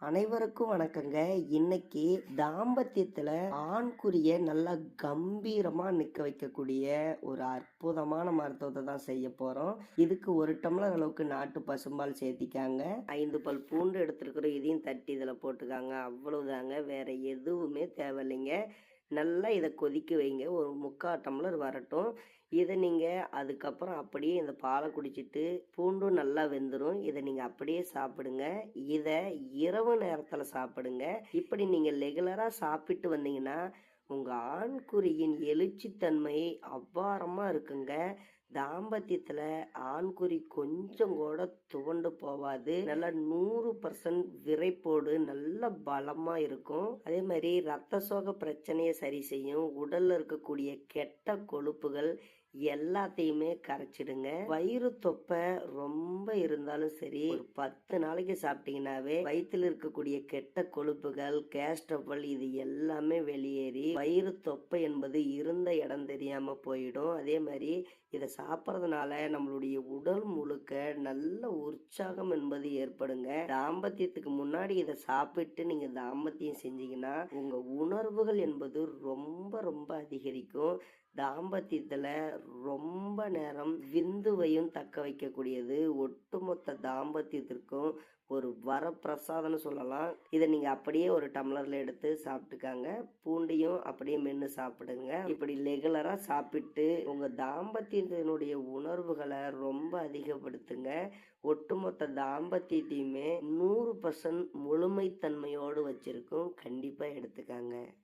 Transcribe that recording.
அனைவருக்கும் வணக்கங்க. இன்னைக்கு தாம்பத்தியத்துல ஆண்குறிய நல்லா கம்பீரமா நிக்க வைக்கக்கூடிய ஒரு அற்புதமான மருத்துவத்தை தான் செய்ய போறோம். இதுக்கு ஒரு டம்ளர் அளவுக்கு நாட்டு பசும்பால் சேர்த்திக்காங்க. ஐந்து பல் பூண்டு எடுத்துருக்குறோம். இதையும் தட்டி இதில் போட்டுக்காங்க. அவ்வளவுதாங்க. வேற எதுவுமே தேவையில்லைங்க. நல்லா இதை கொதிக்க வைங்க. ஒரு முக்கால் டம்ளர் வரட்டும். இதை நீங்கள் அதுக்கப்புறம் அப்படியே இந்த பாலை குடிச்சிட்டு பூண்டும் நல்லா வெந்துடும் இதை நீங்கள் அப்படியே சாப்பிடுங்க. இதை இரவு நேரத்தில் சாப்பிடுங்க. இப்படி நீங்கள் ரெகுலராக சாப்பிட்டு வந்தீங்கன்னா உங்கள் ஆண்குறியின் எழுச்சித்தன்மை அபாரமாக இருக்குங்க. தாம்பத்தியத்தில் ஆண்குறி கொஞ்சம் கூட துவண்டு போவாது. நல்லா நூறு பர்சன்ட் விரைப்போடு நல்ல பலமாக இருக்கும். அதே மாதிரி ரத்த சோக பிரச்சனையை சரி செய்யும். உடல்ல இருக்கக்கூடிய கெட்ட கொழுப்புகள் எல்லாத்தையுமே கரைச்சிடுங்க. வயிறு தொப்பை ரொம்ப இருந்தாலும் சரி ஒரு பத்து நாளைக்கு சாப்பிட்டீங்கன்னாவே வயிற்றுல இருக்கக்கூடிய கெட்ட கொழுப்புகள் கேஸ்ட்ரபல் இது எல்லாமே வெளியேறி வயிறு தொப்பை என்பது இருந்த இடம் தெரியாம போயிடும். அதே மாதிரி இதை சாப்பிட்றதுனால நம்மளுடைய உடல் முழுக்க நல்ல உற்சாகம் என்பது ஏற்படுங்க. தாம்பத்தியத்துக்கு முன்னாடி இதை சாப்பிட்டு நீங்க தாம்பத்தியம் செஞ்சீங்கன்னா உங்க உணர்வுகள் என்பது ரொம்ப ரொம்ப அதிகரிக்கும். தாம்பத்தியத்தில் ரொம்ப நேரம் விந்துவையும் தக்க வைக்கக்கூடியது. ஒட்டுமொத்த தாம்பத்தியத்திற்கும் ஒரு வரப்பிரசாதம்னு சொல்லலாம். இதை நீங்கள் அப்படியே ஒரு டம்ளரில் எடுத்து சாப்பிட்டுக்காங்க. பூண்டையும் அப்படியே மென்று சாப்பிடுங்க. இப்படி ரெகுலராக சாப்பிட்டு உங்கள் தாம்பத்தியத்தினுடைய உணர்வுகளை ரொம்ப அதிகப்படுத்துங்க. ஒட்டுமொத்த தாம்பத்தியத்தையுமே நூறு பர்சன்ட் முழுமைத்தன்மையோடு வச்சுருக்கும். கண்டிப்பாக எடுத்துக்காங்க.